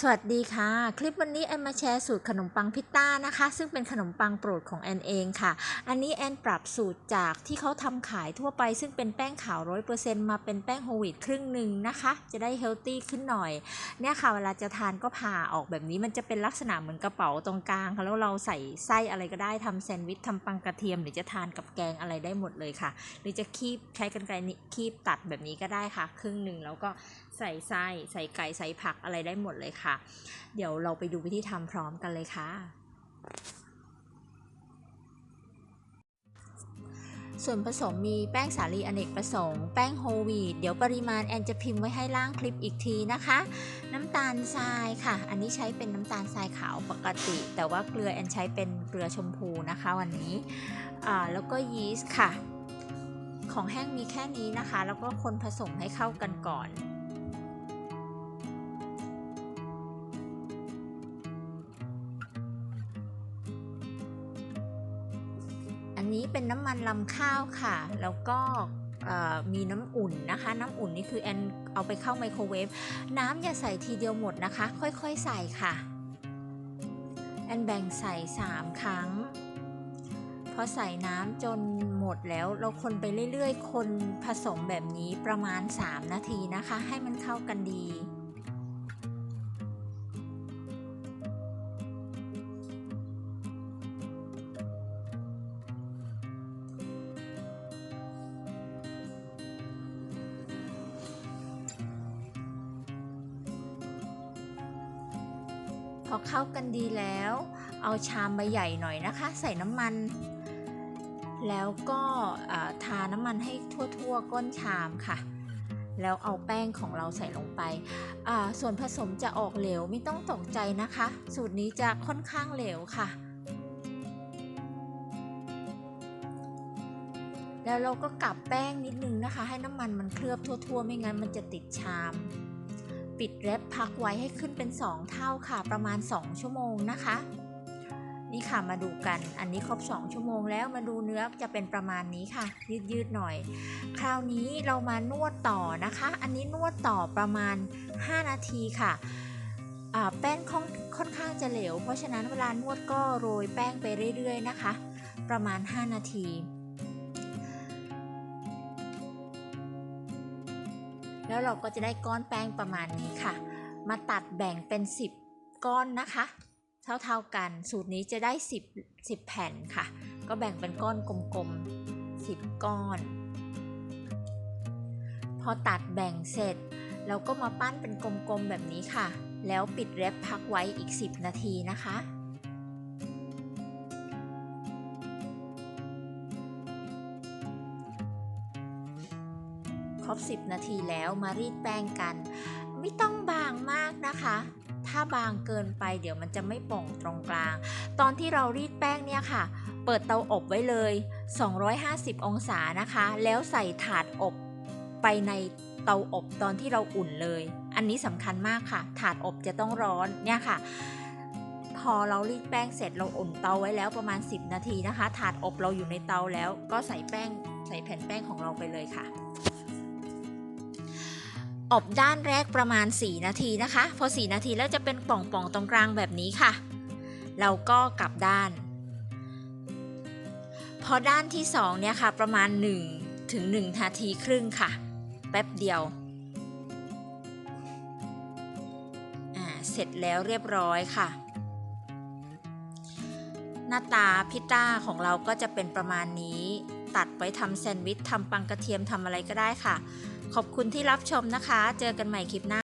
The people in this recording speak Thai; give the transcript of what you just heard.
สวัสดีค่ะ คลิปวันนี้แอนมาแชร์สูตรขนมปังพิตต้านะคะ ซึ่งเป็นขนมปังโปรดของแอนเองค่ะ อันนี้แอนปรับสูตรจากที่เขาทำขายทั่วไป ซึ่งเป็นแป้งขาวร้อยเปอร์เซ็นต์มาเป็นแป้งโฮลวีตครึ่งหนึ่งนะคะ จะได้เฮลตี้ขึ้นหน่อย เนี่ยค่ะ เวลาจะทานก็ผ่าออกแบบนี้มันจะเป็นลักษณะเหมือนกระเป๋าตรงกลางค่ะแล้วเราใส่ไส้อะไรก็ได้ทำแซนด์วิชทำปังกระเทียมหรือจะทานกับแกงอะไรได้หมดเลยค่ะ หรือจะคีบใช้กันไกรคีบตัดแบบนี้ก็ได้ค่ะ ครึ่งหนึ่งแล้วก็ใส่ไส้ใส่ไก่ใส่ผักอะไรได้หมดเลยค่ะ เดี๋ยวเราไปดูวิธีทำพร้อมกันเลยค่ะ ส่วนผสมมีแป้งสาลีอเนกประสงค์ แป้งโฮลวีตเดี๋ยวปริมาณแอนจะพิมพ์ไว้ให้ล่างคลิปอีกทีนะคะ น้ำตาลทรายค่ะ อันนี้ใช้เป็นน้ำตาลทรายขาวปกติ แต่ว่าเกลือแอนใช้เป็นเกลือชมพูนะคะวันนี้แล้วก็ยีสต์ค่ะของแห้งมีแค่นี้นะคะ แล้วก็คนผสมให้เข้ากันก่อน นนี้เป็นน้ำมันลำข้าวค่ะ แล้วก็มีน้ำอุ่นนะคะ น้ำอุ่นนี่คือแอนเอาไปเข้าไมโครเวฟน้ำอย่าใส่ทีเดียวหมดนะคะ ค่อยๆใส่ค่ะ แอนแบ่งใส่ 3 ครั้งพอใส่น้ำจนหมดแล้วเราคนไปเรื่อยๆ คนผสมแบบนี้ประมาณ 3 นาทีนะคะ ให้มันเข้ากันดี อเข้ากันดีแล้ว เอาชามใบใหญ่หน่อยนะคะ ใส่น้ำมัน แล้วก็ทาน้ำมันให้ทั่วๆ ก้นชามค่ะ แล้วเอาแป้งของเราใส่ลงไป ส่วนผสมจะออกเหลวไม่ต้องตกใจนะคะ สูตรนี้จะค่อนข้างเหลวค่ะ แล้วเราก็กลับแป้งนิดนึงนะคะ ให้น้ำมันมันเคลือบทั่ว ๆ ไม่งั้นมันจะติดชาม ปิดแรปพักไว้ให้ขึ้นเป็น 2 เท่าค่ะ ประมาณ 2 ชั่วโมงนะคะ นี่ค่ะมาดูกัน อันนี้ครบ 2 ชั่วโมงแล้วมาดูเนื้อจะเป็นประมาณนี้ค่ะ ยืดยืดๆหน่อย คราวนี้เรามานวดต่อนะคะ อันนี้นวดต่อประมาณ 5 นาทีค่ะแป้งค่อนค่อนข้างจะเหลว เพราะฉะนั้นเวลานวดก็โรยแป้งไปเรื่อยๆนะคะ ประมาณ 5 นาที แล้วเราก็จะได้ก้อนแป้งประมาณนี้ค่ะ มาตัดแบ่งเป็น 10 ก้อนนะคะ เท่าๆกัน สูตรนี้จะได้ 10 10 แผ่นค่ะ ก็แบ่งเป็นก้อนกลมๆ 10 ก้อน พอตัดแบ่งเสร็จ เราก็มาปั้นเป็นกลมๆแบบนี้ค่ะ แล้วปิดแรปพักไว้อีก 10 นาทีนะคะ ครบ 10 นาทีแล้วมารีดแป้งกัน ไม่ต้องบางมากนะคะ ถ้าบางเกินไปเดี๋ยวมันจะไม่โป่งตรงกลาง ตอนที่เรารีดแป้งเนี่ยค่ะ เปิดเตาอบไว้เลย 250 องศานะคะ แล้วใส่ถาดอบไปในเตาอบตอนที่เราอุ่นเลย อันนี้สำคัญมากค่ะ ถาดอบจะต้องร้อนเนี่ยค่ะ พอเรารีดแป้งเสร็จเราอุ่นเตาไว้แล้วประมาณ 10 นาทีนะคะ ถาดอบเราอยู่ในเตาแล้วก็ใส่แป้งใส่แผ่นแป้งของเราไปเลยค่ะ อบด้านแรกประมาณ 4 นาทีนะคะ พอ 4 นาทีแล้วจะเป็นป่องๆตรงกลางแบบนี้ค่ะ เราก็กลับด้าน พอด้านที่ 2 เนี่ยค่ะ ประมาณ 1 ถึง 1 นาทีครึ่งค่ะ แป๊บเดียวอ่าเสร็จแล้วเรียบร้อยค่ะ หน้าตาพิต้าของเราก็จะเป็นประมาณนี้ ตัดไว้ทำแซนด์วิชทำปังกระเทียมทำอะไรก็ได้ค่ะ ขอบคุณที่รับชมนะคะ เจอกันใหม่คลิปหน้า